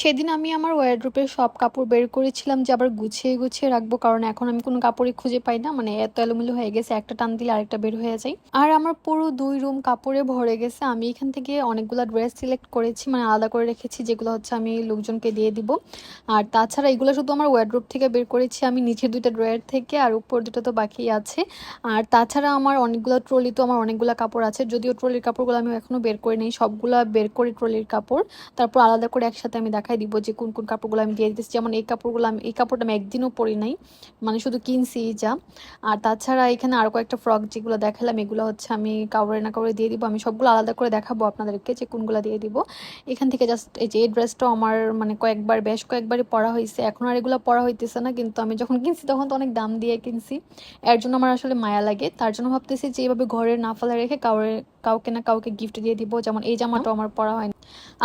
সেদিন আমি আমার ওয়ারড্রোপের সব কাপড় বের করেছিলাম যে আবার গুছিয়ে গুছিয়ে রাখব, কারণ এখন আমি কোনো কাপড়ই খুঁজে পাই না। মানে এত এলোমেলো হয়ে গেছে, একটা টান দিলে আরেকটা বের হয়ে যায়। আর আমার পুরো দুই রুম কাপড়ে ভরে গেছে। আমি এখান থেকে অনেকগুলো ড্রেস সিলেক্ট করেছি মানে আলাদা করে রেখেছি, যেগুলো হচ্ছে আমি লোকজনকে দিয়ে দিব। আর তাছাড়া এগুলো শুধু আমার ওয়ারড্রোপ থেকে বের করেছি, আমি নিচের দুইটা ড্রয়ার থেকে, আর উপর দুটো তো বাকি আছে। আর তাছাড়া আমার অনেকগুলো ট্রলি তো আমার অনেকগুলো কাপড় আছে, যদিও ট্রলির কাপড়গুলো আমি এখনও বের করে নিই, সবগুলো বের করে ট্রলির কাপড়। তারপর আলাদা করে একসাথে আমি দেখাই দিব যে কোন কোন কাপড়গুলো আমি দিয়ে দিতেছি। যেমন এই কাপড়গুলো আমি, এই কাপড়টা আমি একদিনও পরি নাই মানে শুধু কিনছি যা। আর তাছাড়া এখানে আরও কয়েকটা ফ্রক যেগুলো দেখালাম, এগুলো হচ্ছে আমি কাউরে না কাউরে দিয়ে দিব। আমি সবগুলো আলাদা করে দেখাবো আপনাদেরকে যে কোনগুলো দিয়ে দিব। এখান থেকে জাস্ট এই যে এই ড্রেসটাও আমার মানে কয়েকবার, বেশ কয়েকবারই পরা হয়েছে। এখন আর এগুলো পরা হইতেছে না, কিন্তু আমি যখন কিনছি তখন তো অনেক দাম দিয়ে কিনছি। এর জন্য আমার আসলে মায়া লাগে। তার জন্য ভাবতেছি যে এইভাবে ঘরে না ফেলা রেখে কাউরে কাউকে না কাউকে গিফট দিয়ে দিব যেমন এই জামাটাও আমার পরা হয়নি।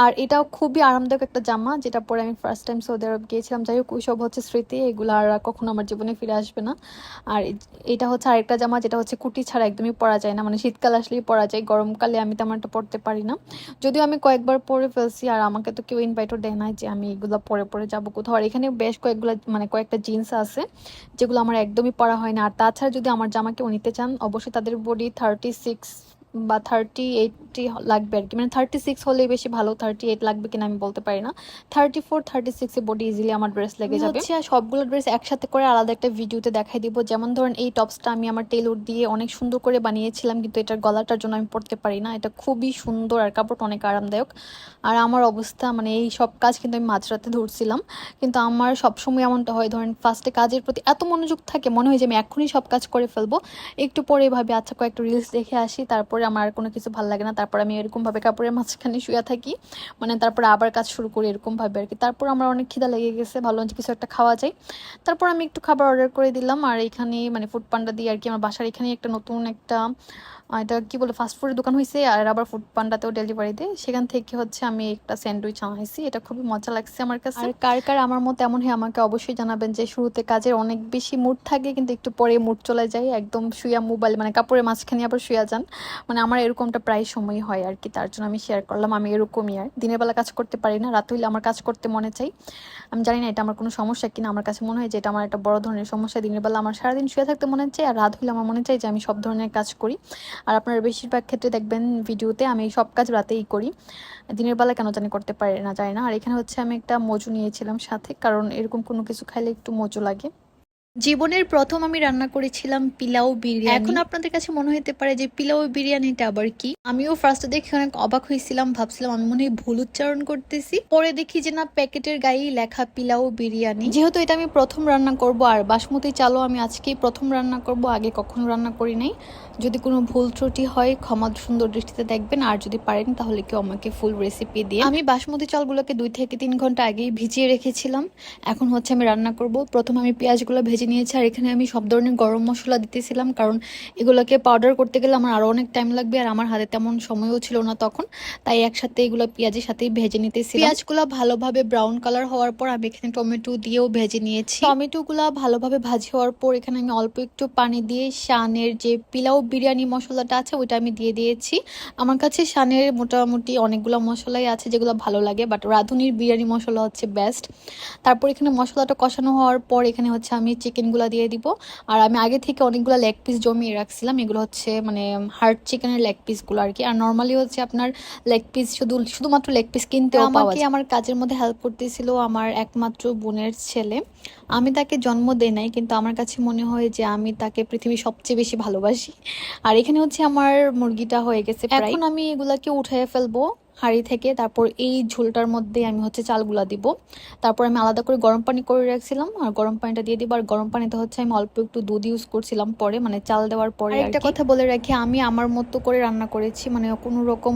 আর এটাও খুবই আরামদায়ক একটা জামা যেটা পরে আমি ফার্স্ট টাইম সৌদি আরব গিয়েছিলাম। যাই হোক ওইসব হচ্ছে স্মৃতি এগুলো আর কখনো আমার জীবনে ফিরে আসবে না। আর এটা হচ্ছে আরেকটা জামা যেটা হচ্ছে কুটি ছাড়া একদমই পরা যায় না। মানে শীতকাল আসলেই পরা যায় গরমকালে আমি তেমন একটা পরতে পারি না। যদিও আমি কয়েকবার পরে ফেলছি আর আমাকে তো কেউ ইনভাইটও দেয় না যে আমি এগুলো পরে পরে যাব কোথাও। আর এখানে বেশ কয়েকগুলো মানে কয়েকটা জিন্স আছে যেগুলো আমার একদমই পরা হয় না। আর তাছাড়া যদি আমার জামা কেউ নিতে চান অবশ্যই তাদের বডি থার্টি সিক্স বা থার্টি এইটটি লাগবে আর কি মানে থার্টি সিক্স হলেই বেশি ভালো থার্টি এইট লাগবে কিনা আমি বলতে পারি না। থার্টি ফোর থার্টি সিক্সে বডি ইজিলি আমার ড্রেস লেগে যাবে। সবগুলো ড্রেস একসাথে করে আলাদা একটা ভিডিওতে দেখাই দিব। যেমন ধরেন এই টপসটা আমি আমার টেলর দিয়ে অনেক সুন্দর করে বানিয়েছিলাম কিন্তু এটার গলাটার জন্য আমি পড়তে পারি না। এটা খুবই সুন্দর আর কাপড়টা অনেক আরামদায়ক। আর আমার অবস্থা মানে এই সব কাজ কিন্তু আমি মাঝরাতে ধরছিলাম। কিন্তু আমার সবসময় এমনটা হয় ধরেন ফার্স্টে কাজের প্রতি এত মনোযোগ থাকে মনে হয় যে আমি এখনই সব কাজ করে ফেলব। একটু পরে ভাবে আচ্ছা কয়েকটা রিলস দেখে আসি তারপরে আমার আর কোনো কিছু ভালো লাগে না, তারপর আমি এরকমভাবে কাপড়ের মাঝখানে শুয়ে থাকি মানে তারপর আবার কাজ শুরু করি এরকমভাবে আর কি তারপর আমার অনেক খিদা লেগে গেছে ভালো কিছু একটা খাওয়া যায়। তারপর আমি একটু খাবার অর্ডার করে দিলাম আর এখানে মানে ফুড পান্ডা দিয়ে আর কি আমার বাসার এখানে একটা নতুন একটা এটা কি বলে ফাস্টফুডের দোকান হয়েছে আর আবার ফুড পান্ডাতেও ডেলিভারি দেয়। সেখান থেকে হচ্ছে আমি একটা স্যান্ডউইচ আনাইছি, এটা খুবই মজা লাগছে আমার কাছে। আর কার কার আমার মতো এমন হয় আমাকে অবশ্যই জানাবেন যে শুরুতে কাজের অনেক বেশি মুড থাকে কিন্তু একটু পরে মুড চলে যায়, একদম শুয়া মোবাইল মানে কাপড়ের মাঝখানে আবার শুয়া যান। মানে আমার এরকমটা প্রায় সময় হয় আর কি, তার জন্য আমি শেয়ার করলাম। আমি এরকমই আর, দিনের বেলা কাজ করতে পারি না, রাত হইলে আমার কাজ করতে মনে চাই। আমি জানি না এটা আমার কোনো সমস্যা কিনা, আমার কাছে মনে হয় যে এটা আমার একটা বড় ধরনের সমস্যা। দিনের বেলা আমার সারাদিন শুয়ে থাকতে মনে চাই আর রাত হইলে আমার মনে চাই যে আমি সব ধরনের কাজ করি। আর আপনারা বেশিরভাগ ক্ষেত্রে দেখবেন ভিডিওতে আমি সব কাজ রাতেই করি। দিনের বেলা কেন জানি করতে পারি না, জানি না। আর এখানে হচ্ছে আমি একটা মজু নিয়েছিলাম সাথে, কারণ এরকম কোনো কিছু খাইলে একটু মজু লাগে। জীবনের প্রথম আমি রান্না করেছিলাম পিলাও বিরিয়ানি। এখন আপনাদের কাছে মনে হতে পারে যে পিলাও বিরিয়ানিটা আবার কি? আমিও ফার্স্টে দেখে অনেক অবাক হয়েছিলাম ভাবছিলাম আমি মনে হয় ভুল উচ্চারণ করতেছি। পরে দেখি যে না প্যাকেটের গায়েই লেখা পিলাও বিরিয়ানি। যেহেতু এটা আমি প্রথম রান্না করব আর বাসমতি চালও আমি আজকেই প্রথম রান্না করব আগে কখনো রান্না করি নাই। যদি কোনো ভুল ত্রুটি হয় ক্ষমা সুন্দর দৃষ্টিতে দেখবেন আর যদি পারেন তাহলে কেউ আমাকে ফুল রেসিপি দিয়ে। আমি বাসমতি চালগুলোকে দুই থেকে তিন ঘণ্টা আগেই ভিজিয়ে রেখেছিলাম। এখন হচ্ছে আমি রান্না করব। প্রথম আমি পেঁয়াজগুলো ভেজে নিয়েছি আর এখানে আমি সব ধরনের গরম মশলা দিতেছিলাম, কারণ এগুলোকে পাউডার করতে গেলে আমার আরও অনেক টাইম লাগবে আর আমার হাতে তেমন সময়ও ছিল না তখন। তাই একসাথে এগুলো পেঁয়াজের সাথেই ভেজে নিতেছি পেঁয়াজগুলো ভালোভাবে ব্রাউন কালার হওয়ার পর আমি এখানে টমেটো দিয়েও ভেজে নিয়েছি। টমেটোগুলো ভালোভাবে ভাজি হওয়ার পর এখানে আমি অল্প একটু পানি দিয়ে শানের যে পিলাও বিরিয়ানি মশলাটা আছে ওইটা আমি দিয়ে দিয়েছি। আমার কাছে শানের মোটামুটি অনেকগুলো মশলাই আছে যেগুলো ভালো লাগে বাট রাঁধুনির বিরিয়ানি মশলা হচ্ছে বেস্ট তারপর এখানে মশলাটা কষানো হওয়ার পর এখানে হচ্ছে আমি চিকেনগুলো দিয়ে দিব। আর আমি আগে থেকে অনেকগুলো লেগ পিস জমিয়ে রাখছিলাম। এগুলো হচ্ছে মানে হার্ড চিকেনের লেগ পিসগুলো আর কি। আর নর্মালি হচ্ছে আপনার লেগ পিস শুধু শুধুমাত্র লেগ পিস কিনতে আমাকে আমার কাজের মধ্যে হেল্প করতেছিল আমার একমাত্র বোনের ছেলে। আমি তাকে জন্ম দেই নাই কিন্তু আমার কাছে মনে হয় যে আমি তাকে পৃথিবীর সবচেয়ে বেশি ভালোবাসি। আর এখানে হচ্ছে আমার মুরগিটা হয়ে গেছে এখন আমি এগুলাকে উঠিয়ে ফেলব। হাঁড়ি থেকে তারপর এই ঝোলটার মধ্যে আমি হচ্ছে চালগুলা দিব। তারপর আমি আলাদা করে গরম পানি করে রাখছিলাম আর গরম পানিটা দিয়ে দিব। আর গরম পানিতে হচ্ছে আমি অল্প একটু দুধ ইউজ করছিলাম পরে মানে চাল দেওয়ার পরে একটা কথা বলে রাখি আমি আমার মতো করে রান্না করেছি মানে কোনো রকম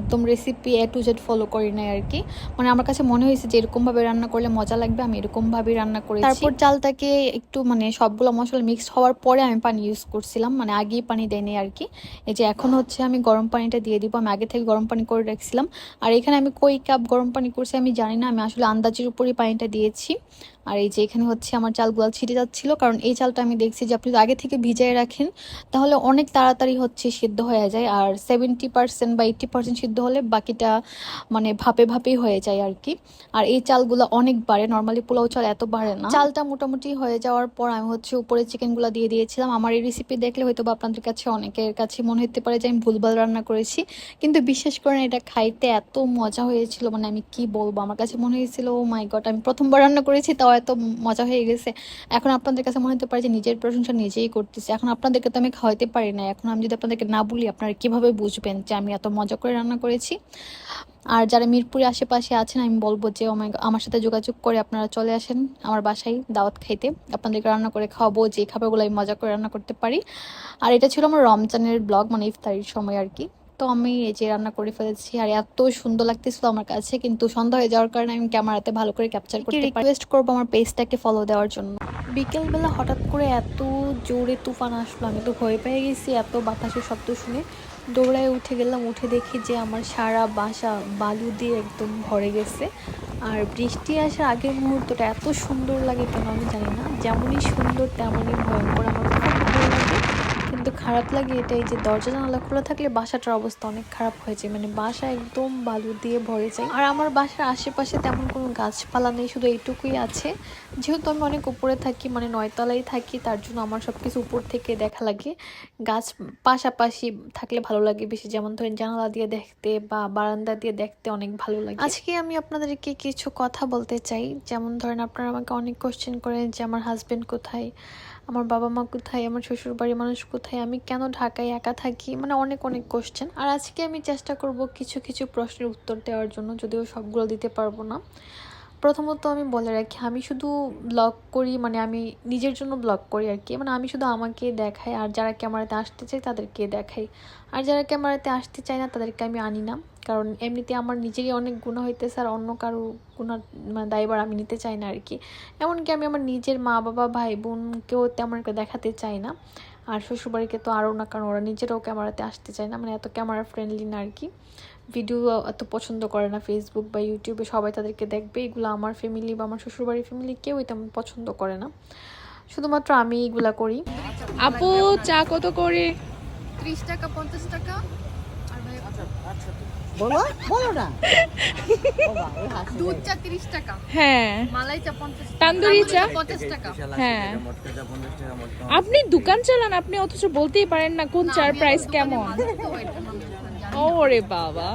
একদম recipe A to Z follow করি নাই আর কি। মানে আমার কাছে মনে হয়েছে যে এরকম ভাবে রান্না করলে মজা লাগবে আমি এরকম ভাবে রান্না করেছি। তারপর চালটাকে একটু মানে সবগুলো মশলা মিক্সড হওয়ার পরে আমি পানি ইউজ করছিলাম মানে আগেই পানি দেয়নি আর কি। এই যে এখন হচ্ছে আমি গরম পানিটা দিয়ে দিব আমি আগে থেকে গরম পানি করে রাখছিলাম। দিয়েছিলাম। আর এখানে আমি কই কাপ গরম পানি করছি আমি জানি না, আমি আসলে আন্দাজের উপরই পানিটা দিয়েছি। আর এই যে এখানে হচ্ছে আমার চালগুলো ছিটে যাচ্ছিল, কারণ এই চালটা আমি দেখছি যে আপনি আগে থেকে ভিজিয়ে রাখেন, তাহলে অনেক তাড়াতাড়ি হচ্ছে সিদ্ধ হয়ে যায়। আর সেভেন্টি পার্সেন্ট বা এইট্টি পার্সেন্ট সিদ্ধ হলে বাকিটা মানে ভাপে ভাপেই হয়ে যায় আর কি। আর এই চালগুলো অনেক বাড়ে নর্মালি পোলাও চাল এত বাড়ে না। চালটা মোটামুটি হয়ে যাওয়ার পর আমি হচ্ছে উপরে চিকেনগুলো দিয়ে দিয়েছিলাম। আমার এই রেসিপি দেখলে হয়তো বা আপনাদের কাছে অনেকের কাছে মনে হতে পারে যে আমি ভুলভাল রান্না করেছি। কিন্তু বিশেষ করে এটা খাইতে এত মজা হয়েছিল মানে আমি কি বলব? আমার কাছে মনে হয়েছিল ও মাই গড আমি প্রথমবার রান্না করেছি, তাও এত মজা হয়ে গেছে। এখন আপনাদের কাছে মনে হতে পারে যে নিজের প্রশংসা নিজেই করতেছি। এখন আপনাদেরকে তো আমি খাওয়াইতে পারি না এখন আমি যদি আপনাদেরকে না বলি, আপনারা কীভাবে বুঝবেন যে আমি এত মজা করে রান্না করেছি? আর যারা মিরপুরে আশেপাশে আছেন, আমি বলব যে ও মাই আমার সাথে যোগাযোগ করে আপনারা চলে আসেন আমার বাসায় দাওয়াত খাইতে। আপনাদেরকে রান্না করে খাওয়াবো যে খাবারগুলো আমি মজা করে রান্না করতে পারি। আর এটা ছিল আমার রমজানের ব্লগ মানে ইফতারির সময় আর কি। তো আমি এই যে রান্না করে ফেলেছি আর এত সুন্দর লাগতেছিল আমার কাছে কিন্তু সন্ধ্যা হয়ে যাওয়ার কারণে আমি ক্যামেরাতে ভালো করে ক্যাপচার করতে রিকোয়েস্ট করব আমার পেজটাকে ফলো দেওয়ার জন্য? বিকেলবেলা হঠাৎ করে এত জোরে তুফান আসলো আমি তো ভয় পেয়ে গেছি এত বাতাসের শব্দ শুনে। দৌড়ায় উঠে গেলাম উঠে দেখি যে আমার সারা বাসা বালু দিয়ে একদম ভরে গেছে। আর বৃষ্টি আসার আগের মুহূর্তটা এত সুন্দর লাগে কেন আমি জানি না যেমনই সুন্দর তেমনই ভয়ঙ্কর আমার খুব ভালো লাগে কিন্তু খারাপ লাগে এটাই যে দরজা জানালা খোলা থাকলে বাসাটার অবস্থা অনেক খারাপ হয়ে যায়। মানে বাসা একদম বালু দিয়ে ভরে যায়। আর আমার বাসার আশেপাশে তেমন কোনো গাছপালা নেই, শুধু এইটুকুই আছে। যেহেতু আমি অনেক উপরে থাকি মানে নয়তলায় থাকি, তার জন্য আমার সব কিছু উপর থেকে দেখা লাগে। গাছ পাশাপাশি থাকলে ভালো লাগে বেশি। যেমন ধরেন জানালা দিয়ে দেখতে বা বারান্দা দিয়ে দেখতে অনেক ভালো লাগে। আজকে আমি আপনাদেরকে কিছু কথা বলতে চাই। যেমন ধরেন আপনারা আমাকে অনেক কোশ্চেন করেন যে আমার হাজব্যান্ড কোথায়? আমার বাবা মা কোথায়? আমার শ্বশুর বাড়ির মানুষ কোথায়? আমি কেন ঢাকায় একা থাকি? মানে অনেক অনেক কোশ্চেন আর আজকে আমি চেষ্টা করব কিছু কিছু প্রশ্নের উত্তর দেওয়ার জন্য, যদিও সবগুলো দিতে পারব না। প্রথমত আমি বলে রাখি, আমি শুধু ব্লগ করি মানে আমি নিজের জন্য ব্লগ করি আর কি। মানে আমি শুধু আমাকে দেখাই, আর যারা ক্যামেরাতে আসতে চাই তাদেরকে দেখাই। আর যারা ক্যামেরাতে আসতে চায় না, তাদেরকে আমি আনি না। কারণ এমনিতে আমার নিজেরই অনেক গুণা হইতেছে আর অন্য কারও গুণার মানে দায়বার আমি নিতে চাই না আর কি এমনকি আমি আমার নিজের মা বাবা ভাই বোনকেও তেমন একটা দেখাতে চাই না। আর শ্বশুরবাড়িকে তো আরও না কারণ ওরা নিজেরাও ক্যামেরাতে আসতে চায় না মানে এত ক্যামেরা ফ্রেন্ডলি না আর কি ভিডিও এত পছন্দ করে না ফেসবুক বা ইউটিউবে সবাই তাদেরকে দেখবে এগুলো আমার ফ্যামিলি বা আমার শ্বশুরবাড়ির ফ্যামিলি কেউই তেমন পছন্দ করে না। শুধুমাত্র আমি এগুলা করি। আপু চা কত করে? ত্রিশ টাকা পঞ্চাশ টাকা। বলো বলো না। দুধ চা তিরিশ টাকা। হ্যাঁ। মালাই চা পঞ্চাশ তান্দুরি চা? পঞ্চাশ টাকা। হ্যাঁ। আপনি দোকান চালান আপনি অথচ বলতেই পারেন না কোন চার প্রাইস কেমন। ওরে বাবা।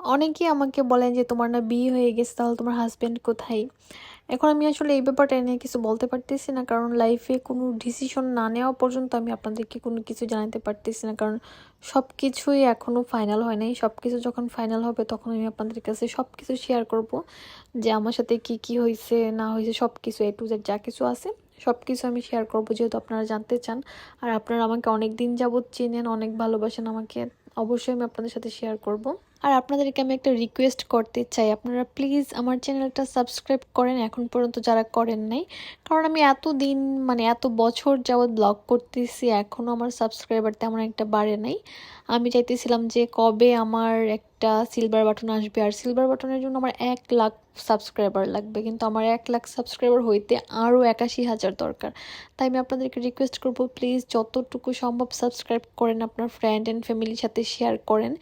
অনেকেই আমাকে বলেন যে, তোমার না বিয়ে হয়ে গেছে, তাহলে তোমার হাজব্যান্ড কোথায়? এখন আমি আসলে এই ব্যাপারটা নিয়ে কিছু বলতে পারতেছি না, কারণ লাইফে কোনো ডিসিশন না নেওয়া পর্যন্ত আমি আপনাদেরকে কোনো কিছু জানাতে পারতেছি না, কারণ সব কিছুই এখনও ফাইনাল হয় নাই। সব কিছু যখন ফাইনাল হবে, তখন আমি আপনাদের কাছে সব কিছু শেয়ার করব, যে আমার সাথে কি কি হয়েছে, না হয়েছে সব কিছু এ টু জেড যা কিছু আছে সব কিছু আমি শেয়ার করব, যেহেতু আপনারা জানতে চান। আর আপনারা আমাকে অনেক দিন যাবৎ চেনেন, অনেক ভালোবাসেন আমাকে, অবশ্যই আমি আপনাদের সাথে শেয়ার করব। আর আপনাদেরকে আমি একটা রিকোয়েস্ট করতে চাই। আপনারা প্লিজ আমার চ্যানেলটা সাবস্ক্রাইব করেন এখন পর্যন্ত যারা করেন নাই। কারণ আমি এত দিন মানে এত বছর যাবৎ ব্লগ করতেছি এখনও আমার সাবস্ক্রাইবার তেমন একটা বাড়ে নাই। আমি চাইতেছিলাম যে কবে আমার একটা সিলভার বাটন আসবে। আর সিলভার বাটনের জন্য আমার এক লাখ সাবস্ক্রাইবার লাগবে। কিন্তু আমার এক লাখ সাবস্ক্রাইবার হইতে আরও একাশি হাজার দরকার। তাই আমি আপনাদেরকে রিকোয়েস্ট করব প্লিজ যতটুকু সম্ভব সাবস্ক্রাইব করেন, আপনার ফ্রেন্ড অ্যান্ড ফ্যামিলির সাথে শেয়ার করেন।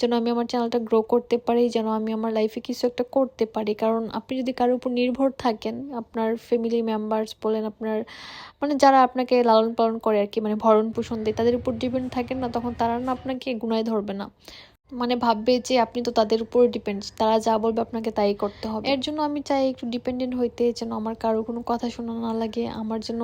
যেন আমি আমার চ্যানেলটা গ্রো করতে পারি, যেন আমি আমার লাইফে কিছু একটা করতে পারি। কারণ আপনি যদি কারোর উপর নির্ভর থাকেন, আপনার ফ্যামিলি মেম্বার্স বলেন, আপনার মানে যারা আপনাকে লালন পালন করে আর কি মানে ভরণ পোষণ দেয়, তাদের উপর ডিপেন্ড থাকেন না, তখন তারা না আপনাকে গুণায় ধরবে না। মানে ভাববে যে আপনি তো তাদের উপর ডিপেন্ড তারা যা বলবে আপনাকে তাই করতে হবে। এর জন্য আমি চাই একটু ডিপেন্ডেন্ট হইতে যেন আমার কারও কোনো কথা শোনা না লাগে আমার যেন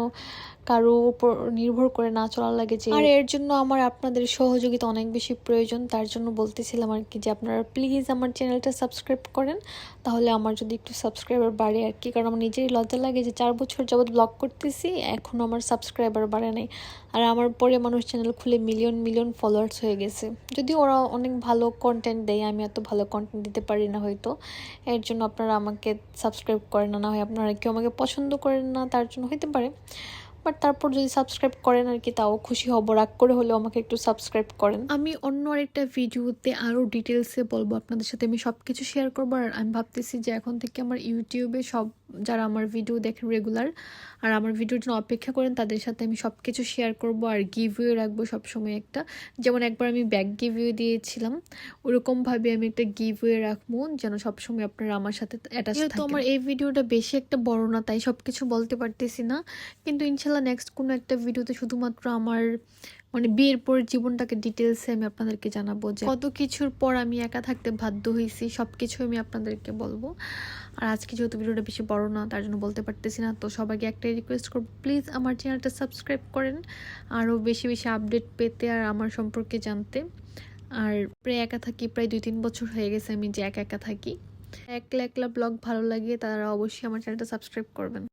কারও উপর নির্ভর করে না চলা লাগে যে আর এর জন্য আমার আপনাদের সহযোগিতা অনেক বেশি প্রয়োজন তার জন্য বলতেছিলাম আর কি যে আপনারা প্লিজ আমার চ্যানেলটা সাবস্ক্রাইব করেন তাহলে আমার যদি একটু সাবস্ক্রাইবার বাড়ে আর কি। কারণ আমার নিজেরই লজ্জা লাগে যে চার বছর যাবৎ ব্লগ করতেছি এখনও আমার সাবস্ক্রাইবার বাড়ে নাই। আর আমার পরে মানুষ চ্যানেল খুলে মিলিয়ন মিলিয়ন ফলোয়ার্স হয়ে গেছে। যদি ওরা অনেক ভালো কন্টেন্ট দেয়, আমি এত ভালো কন্টেন্ট দিতে পারি না হয়তো। এর জন্য আপনারা আমাকে সাবস্ক্রাইব করেন না না হয় আপনারা কেউ আমাকে পছন্দ করেন না, তার জন্য হইতে পারে। বাট তারপর যদি সাবস্ক্রাইব করেন আর কি তাও খুশি হব। রাগ করে হলেও আমাকে একটু সাবস্ক্রাইব করেন। আমি অন্য আরেকটা ভিডিওতে আরও ডিটেলসে বলব। আপনাদের সাথে আমি সব কিছু শেয়ার করব। আর আমি ভাবতেছি যে এখন থেকে আমার ইউটিউবে সব যারা আমার ভিডিও দেখেন রেগুলার আর আমার ভিডিওর জন্য অপেক্ষা করেন তাদের সাথে আমি সব কিছু শেয়ার করব আর গিভিও রাখব সবসময় একটা। যেমন একবার আমি ব্যাগ গিভিও দিয়েছিলাম ওরকমভাবে আমি একটা গিভওয়ে রাখব যেন সবসময় আপনারা আমার সাথে অ্যাটাচ তো আমার এই ভিডিওটা বেশি একটা বড় না তাই সব কিছু বলতে পারতেছি না। কিন্তু ইনশাল্লাহ নেক্সট কোনো একটা ভিডিওতে শুধুমাত্র আমার মানে বিয়ের পর জীবনটাকে ডিটেলসে আমি আপনাদেরকে জানাব যে কত কিছুর পর আমি একা থাকতে বাধ্য হয়েছি সব কিছু আমি আপনাদেরকে বলব। আর আজকে যেহেতু ভিডিওটা বেশি বড় না, তার জন্য বলতে পারতেছি না। তো সবাইকে একটাই রিকোয়েস্ট করব প্লিজ আমার চ্যানেলটা সাবস্ক্রাইব করেন আরও বেশি বেশি আপডেট পেতে আর আমার সম্পর্কে জানতে। আর প্রায় একা থাকি, প্রায় দুই তিন বছর হয়ে গেছে আমি যে একা একা থাকি। একলা একলা ব্লগ ভালো লাগে, তারা অবশ্যই আমার চ্যানেলটা সাবস্ক্রাইব করবেন।